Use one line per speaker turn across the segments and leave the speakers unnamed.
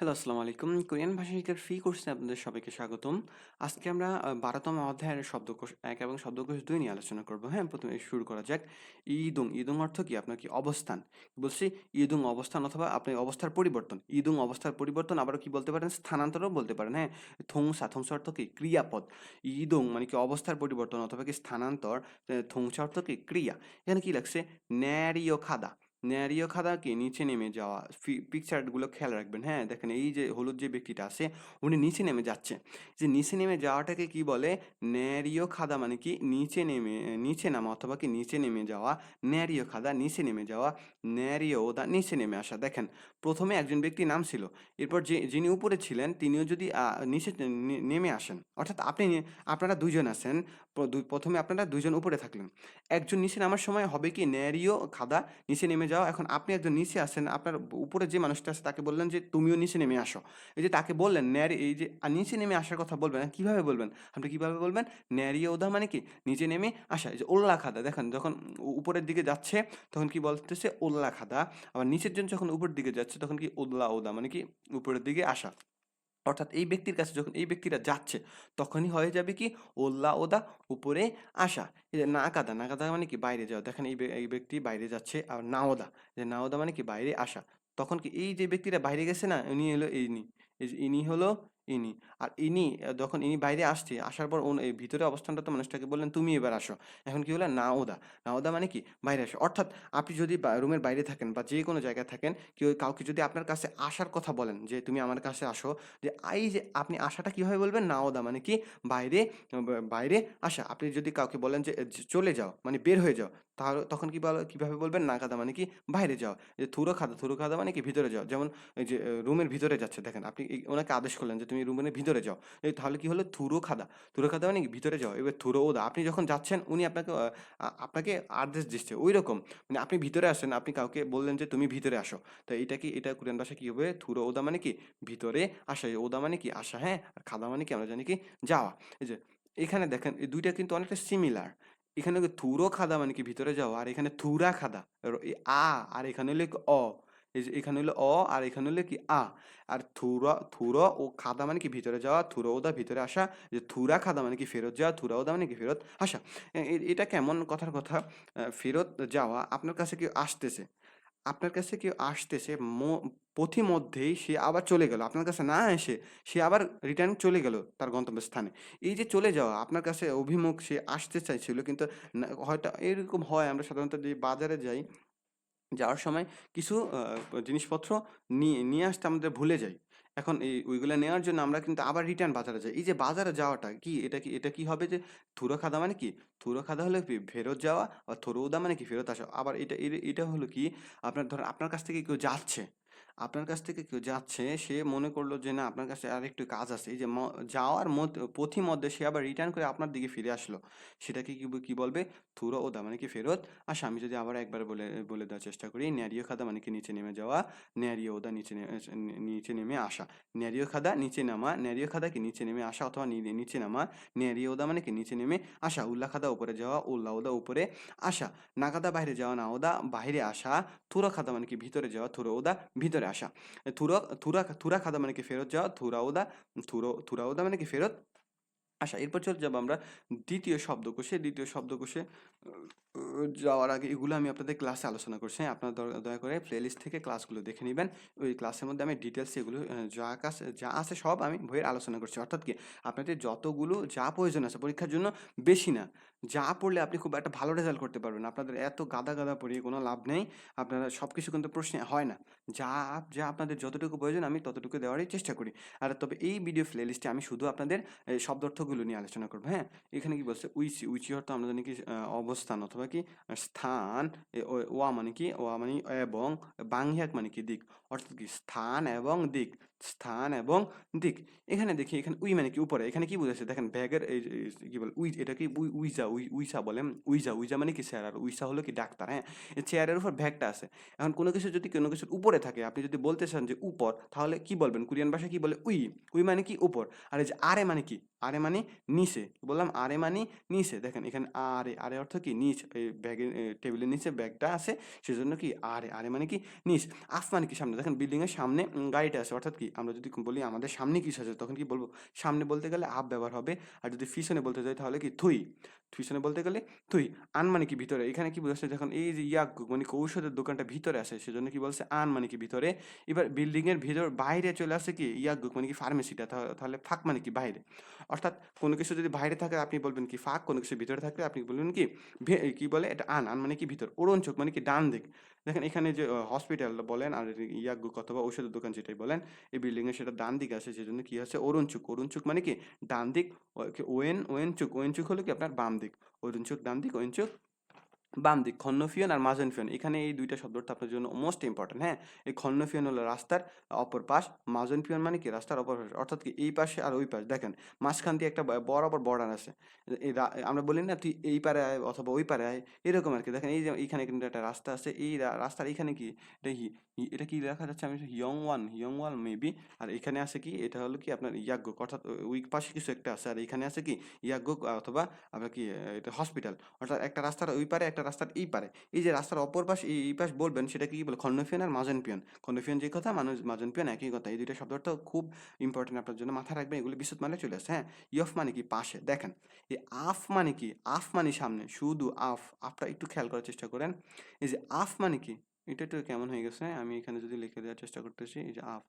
Hello আসসালামু আলাইকুম Korean ভাষা শিক্ষার ফ্রি কোর্সে আপনাদের সবাইকে স্বাগতম। আজকে আমরা বারোতম অধ্যায়ের শব্দকোষ এক এবং শব্দকোষ দুই নিয়ে আলোচনা করব। হ্যাঁ প্রথমে শুরু করা যাক। ইদুং। ইদুং অর্থ কি? আপনার কি অবস্থান? বলছি, ইদুং অবস্থান অথবা আপনি অবস্থার পরিবর্তন। ইদুং অবস্থার পরিবর্তন আবার কি বলতে পারেন? স্থানান্তরও বলতে পারেন। হ্যাঁ থংসা। থংসা অর্থ কি? ক্রিয়াপদ। ইদুং মানে কি অবস্থার পরিবর্তন অথবা কি স্থানান্তর? থংসা অর্থ কি? ক্রিয়া। এখানে কি লাগছে? ন্যারিও খাদা। ন্যারিও খাদা কি নিচে নেমে যাওয়া পিকচারগুলো খেয়াল রাখবেন। হ্যাঁ দেখেন এই যে হলুদ যে ব্যক্তিটা আছে, উনি নিচে নেমে যাচ্ছে। যে নিচে নেমে যাওয়াটাকে কি বলে? ন্যারিও খাদা মানে কি? নিচে নেমে, নিচে নামা অথবা কি নিচে নেমে যাওয়া, ন্যারিও খাদা নিচে নেমে যাওয়া, ন্যারিও ওদা নিচে নেমে আসা। দেখেন, প্রথমে একজন ব্যক্তি নাম ছিল। এরপর যে, যিনি উপরে ছিলেন, তিনিও যদি নিচে নেমে আসেন, অর্থাৎ আপনি আপনারা দুইজন আছেন প্রথমে আপনারা দুইজন উপরে থাকলেন। একজন নিচে নামার সময় হবে কি? ন্যারিও খাদা নিচে নেমে যাও, এখন আপনি একজন নিচে আসেন, আপনার উপরে যে মানুষটা আছে তাকে বললেন যে তুমিও নিচে নেমে আসো। এই যে তাকে বললেন, ন্যারি, এই যে নিচে নেমে আসার কথা বলবেন কীভাবে বলবেন? আপনি কীভাবে বলবেন? ন্যারি ওদা মানে কি? নিচে নেমে আসা, এই যে ওল্লা খাদা, দেখেন যখন উপরের দিকে যাচ্ছে, তখন কি বলতেছে? ওল্লা খাদা। আবার নিচের জন্য যখন উপরের দিকে যাচ্ছে, তখন কি ওল্লা ওদা মানে কি? উপরের দিকে আসা। অর্থাৎ এই ব্যক্তির কাছে যখন এই ব্যক্তিরা যাচ্ছে, তখনই হয়ে যাবে কি? ওল্লা ওদা উপরে আসা। যে না কাদা মানে কি? বাইরে যাওয়া। দেখেন এই এই ব্যক্তি বাইরে যাচ্ছে আর না ওদা। যে না ওদা মানে কি? বাইরে আসা। তখন কি এই যে ব্যক্তিরা বাইরে গেছে না, ইনি হলো ইনি। ইনি হলো ইনি। আর ইনি যখন ইনি বাইরে আসছে, আসার পর এই ভিতরে অবস্থানটা তো মানুষটাকে বললেন, তুমি এবার আসো। এখন কি হলো নাওদা। নাওদা মানে কি? বাইরে আসো। অর্থাৎ আপনি যদি রুমের বাইরে থাকেন বা যে কোনো জায়গায় থাকেন, কেউ, কাউকে যদি আপনার কাছে আসার কথা বলেন, যে তুমি আমার কাছে আসো, যে এই যে আপনি আসাটা কীভাবে বলবেন? নাওদা মানে কি? বাইরে বাইরে আসা। আপনি যদি কাউকে বলেন যে চলে যাও। মানে বের হয়ে যাও। তাহলে তখন কি বল, কীভাবে বলবেন? না খাদা মানে কি বাইরে যাও। যে থুরো খাদা থুরো খাদা মানে কি ভিতরে যাও। যেমন এই যে রুমের ভিতরে যাচ্ছে। দেখেন আপনি ওনাকে আদেশ করলেন যে তুমি রুমের ভিতরে যাও। এই তাহলে কি হলো? থুরো খাদা থুরো খাদা মানে কি ভিতরে যাও। এবার থুরো ওদা আপনি যখন যাচ্ছেন, উনি আপনাকে আপনাকে আদেশ দিচ্ছে। ওই রকম মানে আপনি ভিতরে আসেন আপনি কাউকে বললেন যে তুমি ভিতরে আসো। তো এটা কি, এটা কোরিয়ান ভাষা কি হবে? থুরো ওদা মানে কি ভিতরে আসা। ওদা মানে কি আসা হ্যাঁ? খাদা মানে কি আমরা জানি কি যাওয়া। এই যে, এখানে দেখেন, এই দুইটা কিন্তু অনেকটা সিমিলার এখানে থুরো খাদা মানে কি? ভিতরে যাও। আর এখানে থুরা খাদা। আ, আর এখানে হলে অ? এখানে হলো অ, আর এখানে হলো কি আ? আর থুরা, থুরো ও খাদা মানে কি? ভিতরে যাওয়া, থুরো ওদা ভিতরে আসা। যে থুরা খাদা মানে কি? ফেরত যাওয়া, থুরা ওদা মানে কি? ফেরত আসা। এটা কেমন কথার কথা? ফেরত যাওয়া আপনার কাছে কি আসতেছে? আপনার কাছে কেউ আসতেছে পথি পথিমধ্যেই সে আবার চলে গেল। আপনার কাছে না এসে সে আবার রিটার্ন চলে গেল তার গন্তব্যস্থানে। এই যে চলে যাওয়া, আপনার কাছে অভিমুখ সে আসতে চাইছিল কিন্তু হয়তো এরকম হয়। আমরা সাধারণত যে বাজারে যাই, যাওয়ার সময় কিছু জিনিসপত্র নিয়ে নিয়ে আসতে আমাদের ভুলে যাই। এখন এই ওইগুলো নেওয়ার জন্য আমরা কিন্তু আবার রিটার্ন বাজারে যাই। এই যে বাজারে যাওয়াটা কি? এটা কি এটা কি হবে যে থুরো খাদা মানে কি? থুরো খাদা হলে কি ফেরত যাওয়া, আর উদা মানে কি? ফেরত আসা। আবার এটা এটা হলো কি? আপনার ধরেন আপনার কাছ থেকে কেউ যাচ্ছে আপনার কাছ থেকে কেউ যাচ্ছে, সে মনে করল যে, না, আপনার কাছে আর একটু কাজ আছে। এই যে যাওয়ার পথি মধ্যে সে আবার রিটার্ন করে আপনার দিকে ফিরে আসলো। সেটাকে কি কি বলবে? থুরো ওদা মানে কি ফেরত আসা, আমি যদি আবার একবার বলে বলে দেওয়ার চেষ্টা করি, ন্যারিও খাদা মানে কি, নিচে নেমে যাওয়া, ন্যারিও ওদা নিচে নিচে নেমে আসা। ন্যারিও খাদা নিচে নামা, ন্যারিও খাদা কি, নিচে নেমে আসা অথবা নিচে নামা, ন্যারিও ওদা মানে কি, নিচে নেমে আসা, উল্লা খাদা উপরে যাওয়া উল্লা ওদা উপরে আসা। নাগাদা বাইরে যাওয়া, না ওদা বাইরে আসা। থুরা খাদা মানে কি, ভিতরে যাওয়া, থুরো ওদা ভিতরে আসা। থুরা থুরা থুরা খাদা মানে কি ফেরত যাওয়া? থুরা ওদা, থুরো, থুরা ওদা মানে কি ফেরত আসা। এরপর চলে যাব আমরা দ্বিতীয় শব্দকোষে। দ্বিতীয় শব্দকোষে যাওয়ার আগে এগুলো আমি আপনাদের ক্লাসে আলোচনা করছি। হ্যাঁ, আপনারা দয়া করে প্লেলিস্ট থেকে ক্লাসগুলো দেখে নেবেন। ওই ক্লাসের মধ্যে আমি ডিটেলস এগুলো যা কাছে যা আছে সব আমি বইয়ের আলোচনা করছি। অর্থাৎ কি আপনাদের যতগুলো যা প্রয়োজন আছে পরীক্ষার জন্য বেশি না। যা পড়লে আপনি খুব একটা ভালো রেজাল্ট করতে পারবেন আপনাদের এত গাদা গাদা পড়িয়ে কোনো লাভ নেই। আপনারা সব কিছু কিন্তু প্রশ্নে হয় না। যা যা আপনাদের যতটুকু প্রয়োজন আমি ততটুকু দেওয়ারই চেষ্টা করি। আর তবে এই ভিডিও প্লেলিস্টে আমি শুধু আপনাদের এই শব্দার্থগুলো নিয়ে আলোচনা করব। হ্যাঁ এখানে কি বলছে? উইচি উইচি অর্থ আমরা জানি কি অবস্থান অথবা কি আহ, স্থান ওয়া মানে কি ওয়া মানে এবং বাংহিয়াক মানে কি দিক অর্থাৎ কি স্থান এবং দিক, স্থান এবং দিক। এখানে দেখি, এখানে উই মানে কি উপরে? এখানে কি বুঝাচ্ছে? দেখেন ব্যাগের এই কি বলে উই এটা কি উই, উইজা, উই উইসা বলে, উইজা উইজা মানে কি স্যার আর উইসা হলো কি ডাক্তার হ্যাঁ? এই চেয়ারের উপর ব্যাগটা আছে। এখন কোনো কিছু যদি কোনো কিছুর উপরে থাকে, আপনি যদি বলতে চান যে উপর, তাহলে কি বলবেন? কোরিয়ান ভাষায় কি বলে? উই। উই মানে কি উপর? আর এই যে আরে মানে কি? আরে মানে নিচে। বললাম? আরে মানে নিচে। দেখেন, এখানে আরে আরে অর্থ কি? নিচ। এই ব্যাগের টেবিলের নিচে ব্যাগটা আছে, সেজন্য কি আরে আরে মানে কি? নিচ। আফ মানে কি সামনে? দেখেন বিল্ডিং এর সামনে গাড়িটা আছে। অর্থাৎ কি? আমরা যদি বলি আমাদের সামনে কিছু আছে, তখন কি বলব? সামনে বলতে গেলে আপ ব্যবহার হবে। আর যদি পিছনে বলতে যাই, তাহলে কি? থুই। পিছনে বলতে গেলে তুই আন মানে কি ভিতরে? এখানে কি বোঝাচ্ছে? যখন এই যে ইয়াক মানে ঔষধের দোকানটা ভিতরে আছে, সেজন্য কি বলছে? আন মানে কি ভিতরে? এবার বিল্ডিং এর ভিতর বাইরে চলে আসে কি? ইয়াক মানে কি ফার্মেসিটা তাহলে ফাঁক মানে কি? বাইরে। অর্থাৎ কোনো কিছু যদি বাইরে থাকে, আপনি বলবেন কি ফাঁক? কোনো কিছু ভিতরে থাকলে আপনি বলবেন কি? কি বলে? এটা আন। আন মানে কি ভিতর? ওরণ চোখ মানে কি ডান দিক। দেখেন এখানে যে হসপিটাল বলেন, আর ইয়াগ অথবা ঔষধের দোকান যেটাই বলেন, এই বিল্ডিং এর সেটা ডান দিকে আছে সেজন্য কি আছে অরুণ চুক অরুণ চুক মানে কি? ডান দিক ওয়েন ওয়েন চুক ওয়েন চুক হলো কি আপনার বাম দিক অরুণ চুক ডান দিক ওয়েন চুক বাম দিক খন্নফিয়ন আর মাজনফিয়ন। এখানে এই দুইটা শব্দটা আপনার জন্য মোস্ট ইম্পর্টেন্ট হ্যাঁ? এই খন্নফিয়ন হলো রাস্তার অপর পাশ, মাজনফিয়ন মানে কি? রাস্তার অপর পাশ। অর্থাৎ কি? এই পাশে আর ওই পাশ। দেখেন, মাঝখান দিয়ে একটা বরাবর বর্ডার আছে। আমরা বলি না, তুই এই পারে আয় অথবা ওই পারে আয়, এরকম আর কি। দেখেন, এই যে এখানে কিন্তু একটা রাস্তা আছে। এই রাস্তার এখানে কি? এটা এটা কি দেখা যাচ্ছে? আমি young one young one maybe আর এখানে আছে কি? এটা হলো কি? আপনার ইয়াগ্যক অর্থাৎ ওই পাশে কিছু একটা আছে। আর এখানে আছে কি? ইয়াগ্যক অথবা আপনার কি এটা হসপিটাল অর্থাৎ একটা রাস্তার ওই পারে একটা রাস্তার এই পারে। এই যে রাস্তার অপর পাশ, এই পাশ বলবেন সেটা কি বলে? খন্ডফিয়ন আর মাজনপিয়ন খন্ডফিয়ন যে কথা, মানুষ মাজনপিয়ন একই কথা। এই দুইটা শব্দটা খুব ইম্পর্টেন্ট আপনার জন্য মাথায় রাখবেন, এগুলো বিশুদ্ধ মানে চলে আসে। হ্যাঁ ইয়ফ মানে কি? পাশে। দেখেন, এই আফ মানে কি? আফ মানে সামনে, শুধু আফ। আফটা একটু খেয়াল করার চেষ্টা করেন। এই যে আফ মানে কি? এটা একটু কেমন হয়ে গেছে? আমি এখানে যদি লিখে দেওয়ার চেষ্টা করতেছি, এই যে আফ।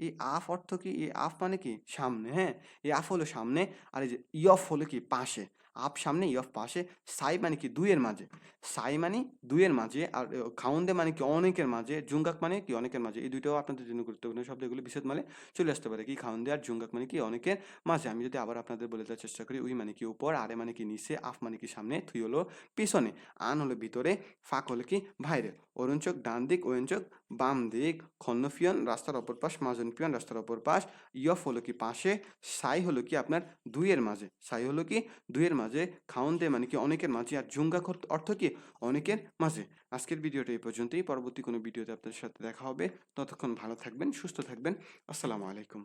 এই আফ অর্থ কি? এই আফ মানে কি? সামনে হ্যাঁ? এই আফ হলো সামনে, আর এই যে ইয়ফ হলো কি? পাশে। আপ সামনে ইয়ফ পাশে, সাই মানে কি দুইয়ের মাঝে। সাই মানে দুইয়ের মাঝে আর খাউন্দে মানে কি অনেকের মাঝে জুঙ্গাক মানে কি অনেকের মাঝে। এই দুইটাও আপনাদের জন্য গুরুত্বপূর্ণ। শব্দ এগুলো বিশেষ মানে চলে আসতে পারে। কি খাউন্দে আর জুঙ্গাক মানে কি অনেকের মাঝে। আমি যদি আবার আপনাদের বলে দেওয়ার চেষ্টা করি, উই মানে কি উপর, আরে মানে কি নিচে, আফ মানে কি সামনে, থুই হলো পিছনে, আন হলো ভিতরে, ফাঁক হলো কি বাইরে। অরুণচক ডান দিক ওয়েঞ্চক বাম দিক খন্নফিয়ন রাস্তার অপর পাশ মাজনপিয়ন রাস্তার অপর পাশ ইয়ফ হলো কি পাশে, সাই হলো কি আপনার দুইয়ের মাঝে। সাই হলো কি দুইয়ের মাঝে খাওন দে মানে কি অনেকের মাঝে, আর জুঙ্গা কর- অর্থ কি? অনেকের মাঝে। আজকের ভিডিওটা এই পর্যন্তই। পরবর্তী কোনো ভিডিওতে আপনাদের সাথে দেখা হবে। ততক্ষণ ভালো থাকবেন, সুস্থ থাকবেন। আসসালামু আলাইকুম।